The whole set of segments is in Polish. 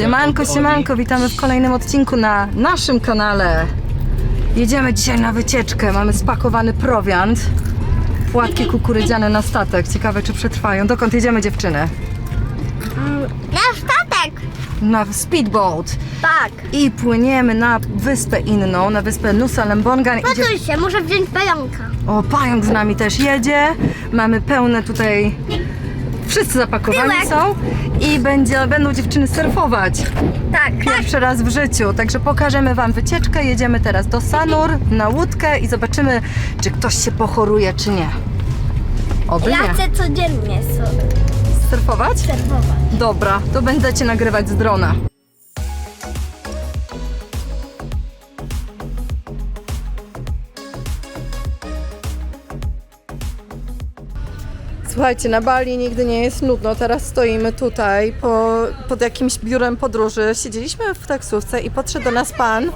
Siemanko, siemanko, witamy w kolejnym odcinku na naszym kanale. Jedziemy dzisiaj na wycieczkę, mamy spakowany prowiant. Płatki kukurydziane na statek, ciekawe czy przetrwają. Dokąd jedziemy dziewczyny? Na statek! Na speedboat. Tak. I płyniemy na wyspę inną, na wyspę Nusa Lembongan. Idzie... Patuj się, muszę wziąć pająka. O, pająk z nami też jedzie. Mamy pełne tutaj... Wszyscy zapakowani Tyłek. są i będzie, będą dziewczyny surfować. Tak. Pierwszy raz w życiu, także pokażemy Wam wycieczkę. Jedziemy teraz do Sanur na łódkę i zobaczymy, czy ktoś się pochoruje, czy nie. Oby Ja nie. chcę codziennie sobie Surfować? serwować. Dobra, to będziecie nagrywać z drona. Słuchajcie, na Bali nigdy nie jest nudno. Teraz stoimy tutaj po, pod jakimś biurem podróży. Siedzieliśmy w taksówce i podszedł do nas pan.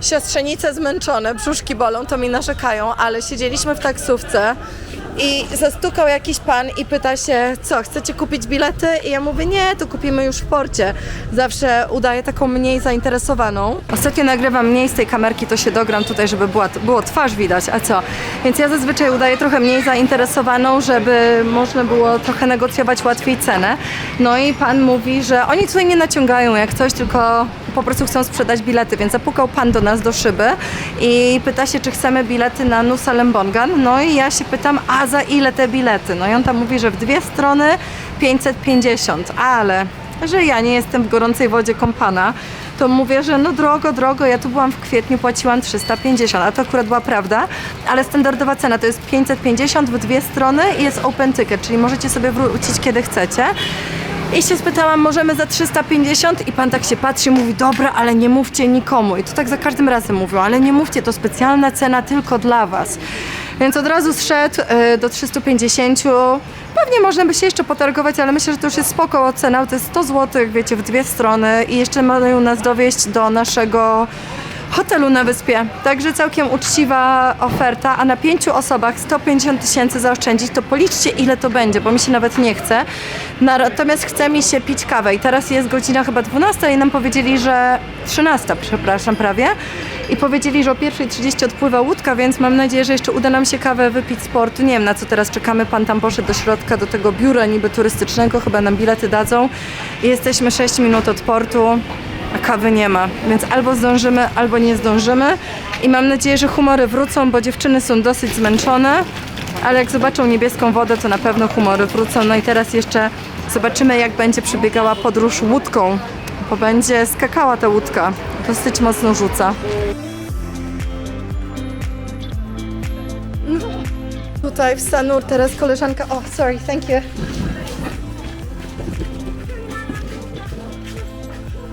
Siostrzenice zmęczone, brzuszki bolą, to mi narzekają, ale siedzieliśmy w taksówce i zastukał jakiś pan i pyta się, co, chcecie kupić bilety? I ja mówię, nie, to kupimy już w porcie. Zawsze udaję taką mniej zainteresowaną. Ostatnio nagrywam mniej z tej kamerki, to się dogram tutaj, żeby była, było twarz widać, a co? Więc ja zazwyczaj udaję trochę mniej zainteresowaną, żeby można było trochę negocjować łatwiej cenę. No i pan mówi, że oni tutaj nie naciągają jak coś, tylko po prostu chcą sprzedać bilety, więc zapukał pan do nas do szyby i pyta się, czy chcemy bilety na Nusa Lembongan. No i ja się pytam, a za ile te bilety? No i on tam mówi, że w dwie strony 550, ale że ja nie jestem w gorącej wodzie kąpana, to mówię, że no drogo, drogo, ja tu byłam w kwietniu, płaciłam 350, a to akurat była prawda, ale standardowa cena to jest 550 w dwie strony i jest open ticket, czyli możecie sobie wrócić kiedy chcecie. I się spytałam, możemy za 350 i pan tak się patrzy mówi, dobra, ale nie mówcie nikomu. I to tak za każdym razem mówią, ale nie mówcie, to specjalna cena tylko dla was. Więc od razu zszedł y, do 350. Pewnie można by się jeszcze potargować, ale myślę, że to już jest spoko cena, to jest 100 zł, wiecie, w dwie strony i jeszcze mają nas dowieść do naszego hotelu na wyspie. Także całkiem uczciwa oferta, a na pięciu osobach 150 tysięcy zaoszczędzić, to policzcie ile to będzie, bo mi się nawet nie chce. Natomiast chce mi się pić kawę i teraz jest godzina chyba 12 i nam powiedzieli, że 13, przepraszam, prawie. I powiedzieli, że o 1.30 odpływa łódka, więc mam nadzieję, że jeszcze uda nam się kawę wypić z portu. Nie wiem na co teraz czekamy. Pan tam poszedł do środka, do tego biura niby turystycznego, chyba nam bilety dadzą. I jesteśmy 6 minut od portu a kawy nie ma, więc albo zdążymy, albo nie zdążymy. I mam nadzieję, że humory wrócą, bo dziewczyny są dosyć zmęczone, ale jak zobaczą niebieską wodę, to na pewno humory wrócą. No i teraz jeszcze zobaczymy, jak będzie przebiegała podróż łódką, bo będzie skakała ta łódka. Dosyć mocno rzuca. Tutaj w Sanur teraz koleżanka. O, sorry, thank you.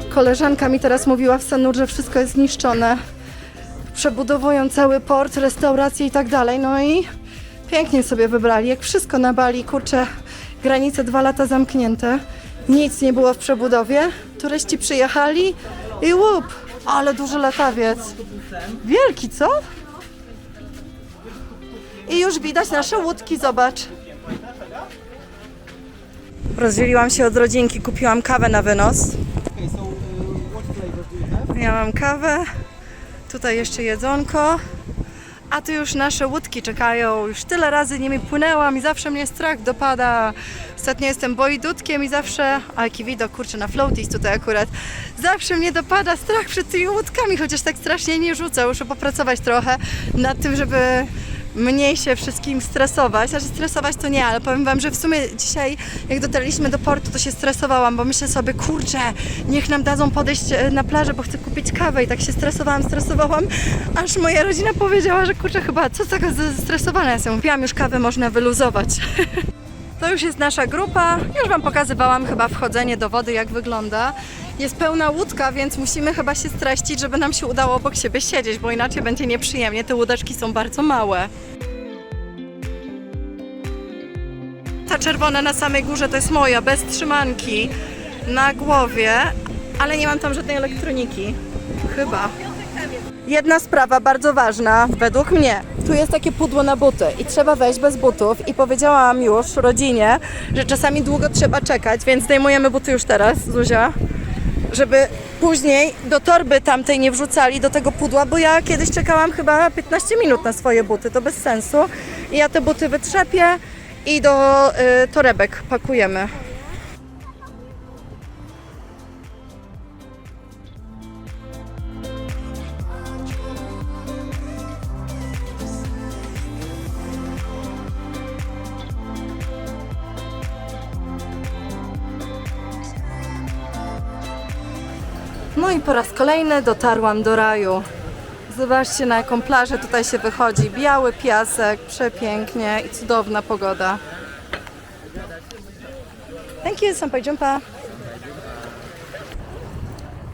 Koleżanka mi teraz mówiła w Sanur, że wszystko jest zniszczone. Przebudowują cały port, restauracje i tak dalej. No i pięknie sobie wybrali. Jak wszystko na Bali, kurczę, granice dwa lata zamknięte. Nic nie było w przebudowie. Turyści przyjechali i łup. Ale duży latawiec. Wielki, co? I już widać nasze łódki, zobacz. Rozdzieliłam się od rodzinki, kupiłam kawę na wynos. Ja mam kawę, tutaj jeszcze jedzonko, a tu już nasze łódki czekają. Już tyle razy nimi płynęłam i zawsze mnie strach dopada. Ostatnio jestem bojdutkiem i zawsze, a jaki widok, kurczę, na floaties tutaj akurat, zawsze mnie dopada strach przed tymi łódkami, chociaż tak strasznie nie rzucę. Muszę popracować trochę nad tym, żeby mniej się wszystkim stresować. Znaczy stresować to nie, ale powiem Wam, że w sumie dzisiaj jak dotarliśmy do portu, to się stresowałam, bo myślę sobie, kurczę, niech nam dadzą podejść e, na plażę, bo chcę kupić kawę i tak się stresowałam, stresowałam, aż moja rodzina powiedziała, że kurczę, chyba co taka zestresowana jestem. Mówiłam, już kawę można wyluzować. To już jest nasza grupa. Już Wam pokazywałam chyba wchodzenie do wody, jak wygląda. Jest pełna łódka, więc musimy chyba się streścić, żeby nam się udało obok siebie siedzieć, bo inaczej będzie nieprzyjemnie. Te łódeczki są bardzo małe. Ta czerwona na samej górze to jest moja, bez trzymanki na głowie, ale nie mam tam żadnej elektroniki. Chyba. Jedna sprawa bardzo ważna, według mnie. Tu jest takie pudło na buty i trzeba wejść bez butów i powiedziałam już rodzinie, że czasami długo trzeba czekać, więc zdejmujemy buty już teraz, Zuzia, żeby później do torby tamtej nie wrzucali do tego pudła, bo ja kiedyś czekałam chyba 15 minut na swoje buty, to bez sensu. I ja te buty wytrzepię i do y, torebek pakujemy. No i po raz kolejny dotarłam do raju. Zobaczcie na jaką plażę tutaj się wychodzi. Biały piasek, przepięknie i cudowna pogoda. Thank you, Sampai Jumpa.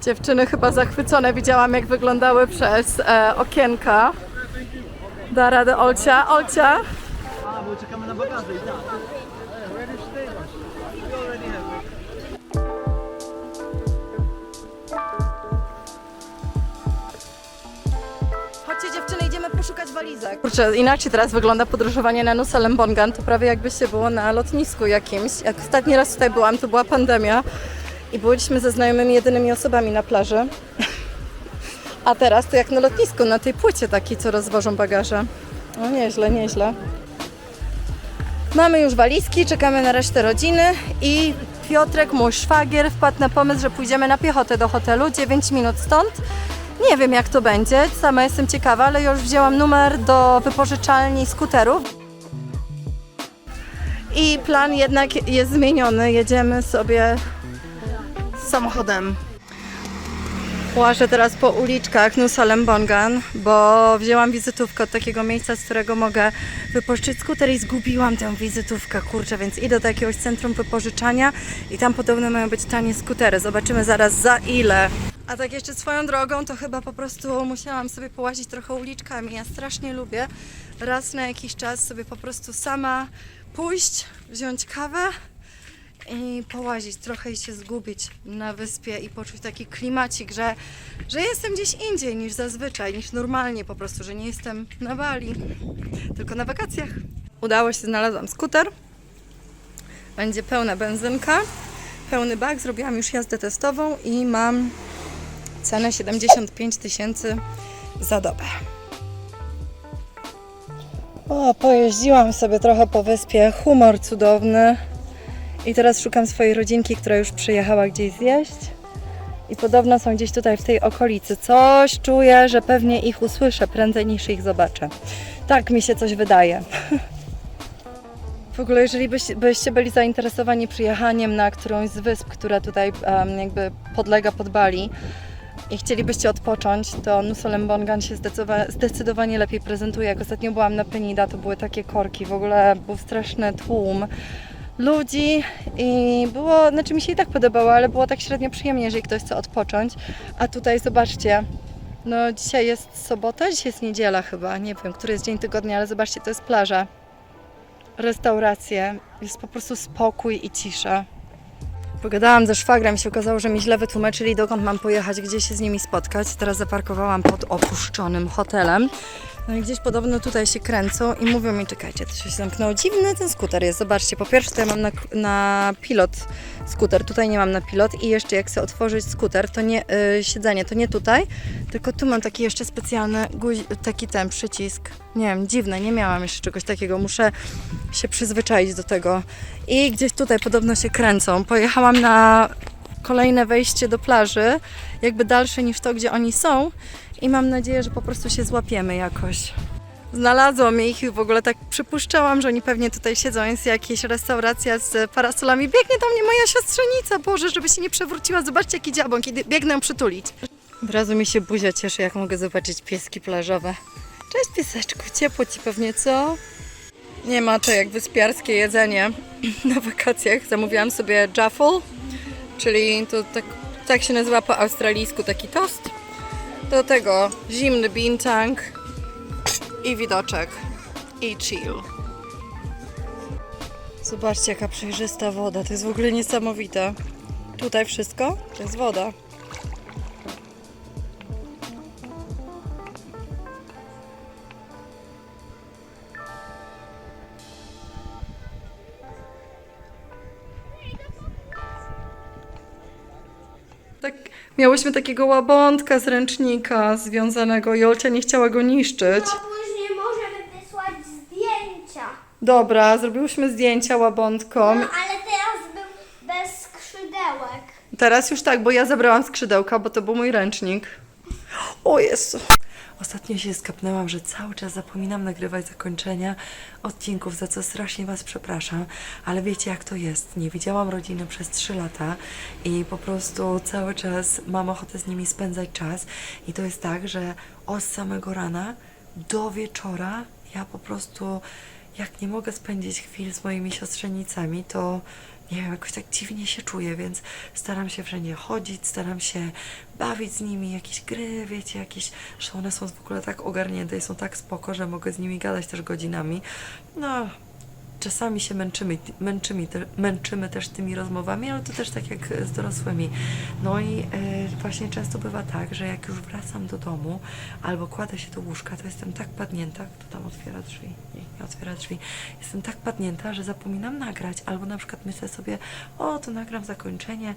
Dziewczyny chyba zachwycone. Widziałam jak wyglądały przez e, okienka. Da radę Olcia. Olcia? A, bo czekamy na bagaże i tak. Poszukać walizek. Kurczę, inaczej teraz wygląda podróżowanie na Nusa Lembongan. To prawie jakby się było na lotnisku jakimś. Jak ostatni raz tutaj byłam, to była pandemia i byliśmy ze znajomymi jedynymi osobami na plaży. A teraz to jak na lotnisku, na tej płycie takiej, co rozwożą bagaże. No nieźle, nieźle. Mamy już walizki, czekamy na resztę rodziny i Piotrek, mój szwagier, wpadł na pomysł, że pójdziemy na piechotę do hotelu, 9 minut stąd. Nie wiem jak to będzie, sama jestem ciekawa, ale już wzięłam numer do wypożyczalni skuterów. I plan jednak jest zmieniony, jedziemy sobie samochodem. Łażę teraz po uliczkach Nusa Lembongan, bo wzięłam wizytówkę od takiego miejsca, z którego mogę wypożyczyć skuter i zgubiłam tę wizytówkę, kurczę, więc idę do jakiegoś centrum wypożyczania i tam podobno mają być tanie skutery. Zobaczymy zaraz za ile. A tak jeszcze swoją drogą, to chyba po prostu musiałam sobie połazić trochę uliczkami. Ja strasznie lubię raz na jakiś czas sobie po prostu sama pójść, wziąć kawę i połazić trochę i się zgubić na wyspie i poczuć taki klimacik, że, że jestem gdzieś indziej niż zazwyczaj, niż normalnie po prostu, że nie jestem na Bali, tylko na wakacjach. Udało się, znalazłam skuter. Będzie pełna benzynka, pełny bak. Zrobiłam już jazdę testową i mam cenę 75 tysięcy za dobę. O, pojeździłam sobie trochę po wyspie, humor cudowny. I teraz szukam swojej rodzinki, która już przyjechała gdzieś zjeść. I podobno są gdzieś tutaj w tej okolicy. Coś czuję, że pewnie ich usłyszę prędzej niż ich zobaczę. Tak mi się coś wydaje. W ogóle, jeżeli byś, byście byli zainteresowani przyjechaniem na którąś z wysp, która tutaj em, jakby podlega pod Bali i chcielibyście odpocząć, to Nusa Lembongan się zdecydowa- zdecydowanie lepiej prezentuje. Jak ostatnio byłam na Penida, to były takie korki, w ogóle był straszny tłum ludzi i było, znaczy mi się i tak podobało, ale było tak średnio przyjemnie, jeżeli ktoś chce odpocząć. A tutaj zobaczcie, no dzisiaj jest sobota, dzisiaj jest niedziela chyba, nie wiem, który jest dzień tygodnia, ale zobaczcie, to jest plaża, restauracje, jest po prostu spokój i cisza. Pogadałam ze szwagrem się okazało, że mi źle wytłumaczyli, dokąd mam pojechać, gdzie się z nimi spotkać. Teraz zaparkowałam pod opuszczonym hotelem. No i gdzieś podobno tutaj się kręcą i mówią mi, czekajcie, to się zamknęło. Dziwny ten skuter jest, zobaczcie. Po pierwsze tutaj mam na, na pilot skuter, tutaj nie mam na pilot i jeszcze jak chcę otworzyć skuter, to nie, y, siedzenie, to nie tutaj, tylko tu mam taki jeszcze specjalny guzi, taki ten przycisk. Nie wiem, dziwne, nie miałam jeszcze czegoś takiego, muszę się przyzwyczaić do tego. I gdzieś tutaj podobno się kręcą. Pojechałam na kolejne wejście do plaży, jakby dalsze niż to, gdzie oni są i mam nadzieję, że po prostu się złapiemy jakoś. Znalazłam ich w ogóle tak przypuszczałam, że oni pewnie tutaj siedzą. Jest jakaś restauracja z parasolami. Biegnie do mnie moja siostrzenica, Boże, żeby się nie przewróciła. Zobaczcie, jaki kiedy biegnę ją przytulić. Od razu mi się buzia cieszy, jak mogę zobaczyć pieski plażowe. Cześć pieseczku, ciepło Ci pewnie, co? Nie ma to jak wyspiarskie jedzenie na wakacjach. Zamówiłam sobie jaffle, czyli to tak, tak się nazywa po australijsku taki tost. Do tego zimny bintang i widoczek i chill. Zobaczcie jaka przejrzysta woda, to jest w ogóle niesamowite. Tutaj wszystko to jest woda. Tak, miałyśmy takiego łabątka z ręcznika związanego i Olcia nie chciała go niszczyć. No później możemy wysłać zdjęcia. Dobra, zrobiłyśmy zdjęcia. No ale teraz był bez skrzydełek. Teraz już tak, bo ja zabrałam skrzydełka, bo to był mój ręcznik. O Jezu. Ostatnio się skapnęłam, że cały czas zapominam nagrywać zakończenia odcinków, za co strasznie Was przepraszam, ale wiecie jak to jest. Nie widziałam rodziny przez 3 lata i po prostu cały czas mam ochotę z nimi spędzać czas i to jest tak, że od samego rana do wieczora ja po prostu jak nie mogę spędzić chwil z moimi siostrzenicami, to nie wiem, jakoś tak dziwnie się czuję, więc staram się wszędzie chodzić, staram się bawić z nimi, jakieś gry, wiecie, jakieś, że one są w ogóle tak ogarnięte i są tak spoko, że mogę z nimi gadać też godzinami. No, czasami się męczymy, męczymy, męczymy też tymi rozmowami, ale to też tak jak z dorosłymi. No i e, właśnie często bywa tak, że jak już wracam do domu albo kładę się do łóżka, to jestem tak padnięta, kto tam otwiera drzwi, nie, nie otwiera drzwi, jestem tak padnięta, że zapominam nagrać, albo na przykład myślę sobie, o, to nagram zakończenie,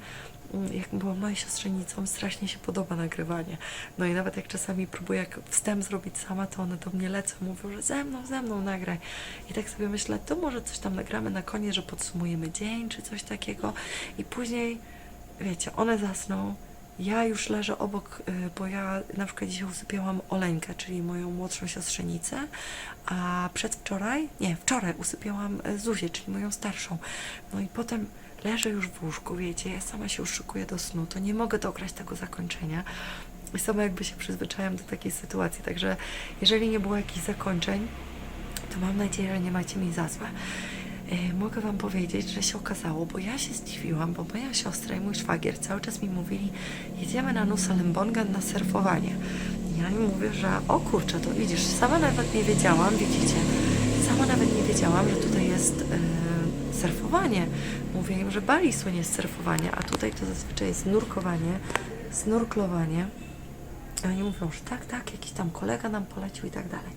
jak było mojej siostrzenicą, strasznie się podoba nagrywanie. No i nawet jak czasami próbuję jak wstęp zrobić sama, to one do mnie lecą, mówią, że ze mną, ze mną nagraj. I tak sobie myślę, to może coś tam nagramy na koniec, że podsumujemy dzień, czy coś takiego. I później, wiecie, one zasną, ja już leżę obok, y, bo ja na przykład dzisiaj usypiałam Oleńkę, czyli moją młodszą siostrzenicę, a przedwczoraj, nie, wczoraj usypiałam y, Zuzię, czyli moją starszą. No i potem leżę już w łóżku, wiecie, ja sama się już szykuję do snu, to nie mogę dograć tego zakończenia. I sama jakby się przyzwyczajam do takiej sytuacji, także jeżeli nie było jakichś zakończeń, to mam nadzieję, że nie macie mi za złe. E, Mogę Wam powiedzieć, że się okazało, bo ja się zdziwiłam, bo moja siostra i mój szwagier cały czas mi mówili, jedziemy na Nusa Lembongan na surfowanie. I ja im mówię, że o kurczę, to widzisz, sama nawet nie wiedziałam, widzicie, sama nawet nie wiedziałam, że tutaj jest e, surfowanie. Mówię im, że Bali słynie z surfowania, a tutaj to zazwyczaj jest nurkowanie, snorklowanie. A oni mówią, że tak, tak, jakiś tam kolega nam polecił i tak dalej.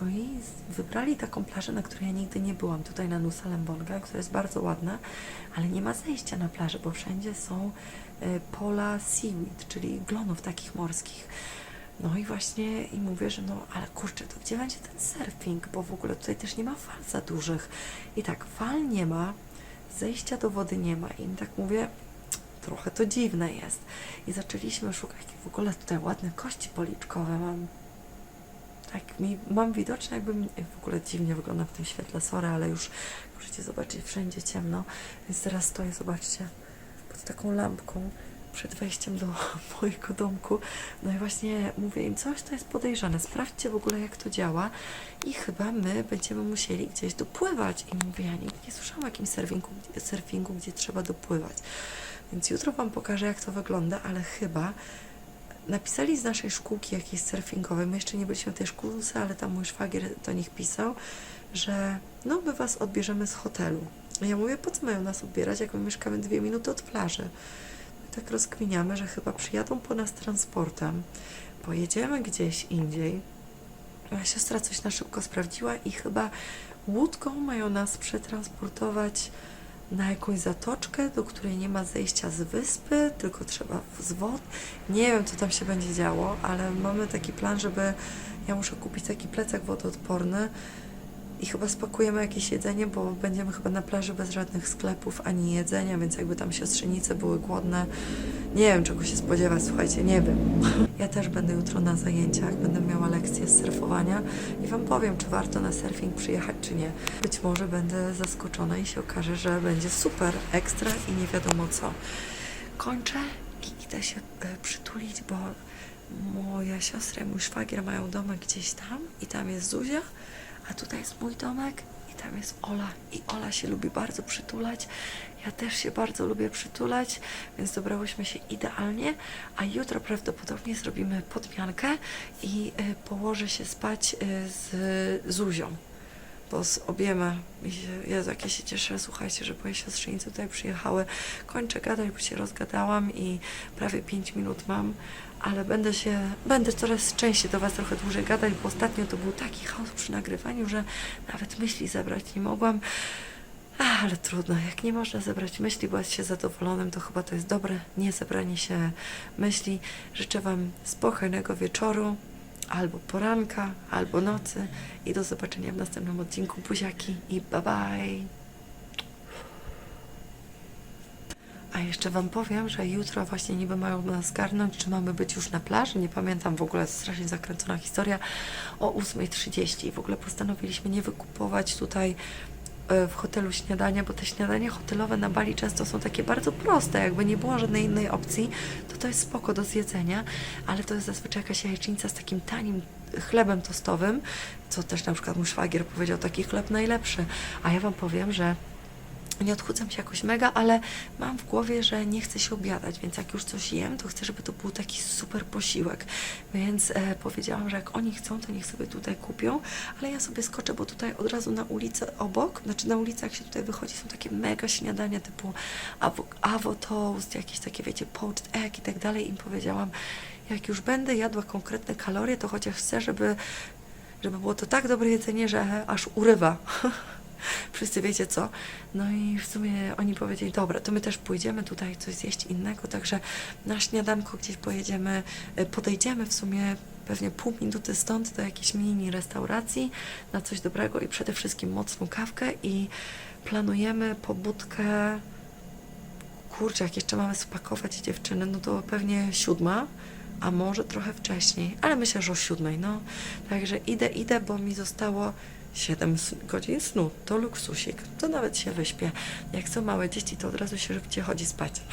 No i wybrali taką plażę, na której ja nigdy nie byłam, tutaj na Nusa Lembonga, która jest bardzo ładna, ale nie ma zejścia na plażę, bo wszędzie są e, pola seaweed, czyli glonów takich morskich. No i właśnie i mówię, że no, ale kurczę, to gdzie będzie ten surfing, bo w ogóle tutaj też nie ma fal za dużych. I tak, fal nie ma, zejścia do wody nie ma. I tak mówię, trochę to dziwne jest. I zaczęliśmy szukać w ogóle tutaj ładne kości policzkowe mam. Tak, mi, mam widoczne, jakbym w ogóle dziwnie wyglądam w tym świetle, sorry, ale już możecie zobaczyć, wszędzie ciemno, więc teraz stoję, zobaczcie, pod taką lampką przed wejściem do mojego domku. No i właśnie mówię im, coś to jest podejrzane, sprawdźcie w ogóle, jak to działa i chyba my będziemy musieli gdzieś dopływać. I mówię, ja nigdy nie słyszałam o jakimś surfingu, surfingu, gdzie trzeba dopływać. Więc jutro Wam pokażę, jak to wygląda, ale chyba napisali z naszej szkółki jakiejś surfingowej, my jeszcze nie byliśmy w tej szkółce, ale tam mój szwagier do nich pisał, że no my Was odbierzemy z hotelu. Ja mówię, po co mają nas odbierać, jak my mieszkamy dwie minuty od plaży? Tak rozkminiamy, że chyba przyjadą po nas transportem, pojedziemy gdzieś indziej. Moja siostra coś na szybko sprawdziła i chyba łódką mają nas przetransportować na jakąś zatoczkę, do której nie ma zejścia z wyspy, tylko trzeba z wod. Nie wiem, co tam się będzie działo, ale mamy taki plan, żeby ja muszę kupić taki plecak wodoodporny i chyba spakujemy jakieś jedzenie, bo będziemy chyba na plaży bez żadnych sklepów ani jedzenia, więc jakby tam siostrzenice były głodne. Nie wiem, czego się spodziewać, słuchajcie, nie wiem. Ja też będę jutro na zajęciach, będę miała lekcję z surfowania i Wam powiem, czy warto na surfing przyjechać, czy nie. Być może będę zaskoczona i się okaże, że będzie super, ekstra i nie wiadomo co. Kończę idę się e, przytulić, bo moja siostra i mój szwagier mają domek gdzieś tam i tam jest Zuzia, a tutaj jest mój domek i tam jest Ola. I Ola się lubi bardzo przytulać. Ja też się bardzo lubię przytulać, więc dobrałyśmy się idealnie, a jutro prawdopodobnie zrobimy podmiankę i y, położę się spać y, z Zuzią bo z obiema, i się- ja się cieszę, słuchajcie, że moje siostrzenice tutaj przyjechały. Kończę gadać, bo się rozgadałam i prawie 5 minut mam, ale będę się, będę coraz częściej do Was trochę dłużej gadać, bo ostatnio to był taki chaos przy nagrywaniu, że nawet myśli zebrać nie mogłam. Ale trudno, jak nie można zebrać myśli, bo jest się zadowolonym, to chyba to jest dobre nie zebranie się myśli. Życzę Wam spokojnego wieczoru, albo poranka, albo nocy i do zobaczenia w następnym odcinku. Buziaki i bye bye! A jeszcze Wam powiem, że jutro właśnie niby mają nas zgarnąć, czy mamy być już na plaży. Nie pamiętam w ogóle, strasznie zakręcona historia. O 8.30 i w ogóle postanowiliśmy nie wykupować tutaj w hotelu śniadania, bo te śniadania hotelowe na Bali często są takie bardzo proste, jakby nie było żadnej innej opcji, to to jest spoko do zjedzenia, ale to jest zazwyczaj jakaś jajecznica z takim tanim chlebem tostowym, co też na przykład mój szwagier powiedział, taki chleb najlepszy, a ja Wam powiem, że nie odchudzam się jakoś mega, ale mam w głowie, że nie chcę się obiadać, więc jak już coś jem, to chcę, żeby to był taki super posiłek. Więc e, powiedziałam, że jak oni chcą, to niech sobie tutaj kupią, ale ja sobie skoczę, bo tutaj od razu na ulicę obok, znaczy na ulicy, jak się tutaj wychodzi, są takie mega śniadania typu avo toast, jakieś takie, wiecie, poached egg i tak dalej. Im powiedziałam, jak już będę jadła konkretne kalorie, to chociaż chcę, żeby, żeby było to tak dobre jedzenie, że aż urywa. Wszyscy wiecie co. No i w sumie oni powiedzieli, dobra, to my też pójdziemy tutaj coś zjeść innego, także na śniadanko gdzieś pojedziemy, e, podejdziemy w sumie pewnie pół minuty stąd do jakiejś mini restauracji na coś dobrego i przede wszystkim mocną kawkę i planujemy pobudkę kurczę, jak jeszcze mamy spakować dziewczyny, no to pewnie siódma, a może trochę wcześniej, ale myślę, że o siódmej, no. Także idę, idę, bo mi zostało 7 s- godzin snu. To luksusik. To nawet się wyśpię. Jak są małe dzieci, to od razu się szybciej chodzi spać.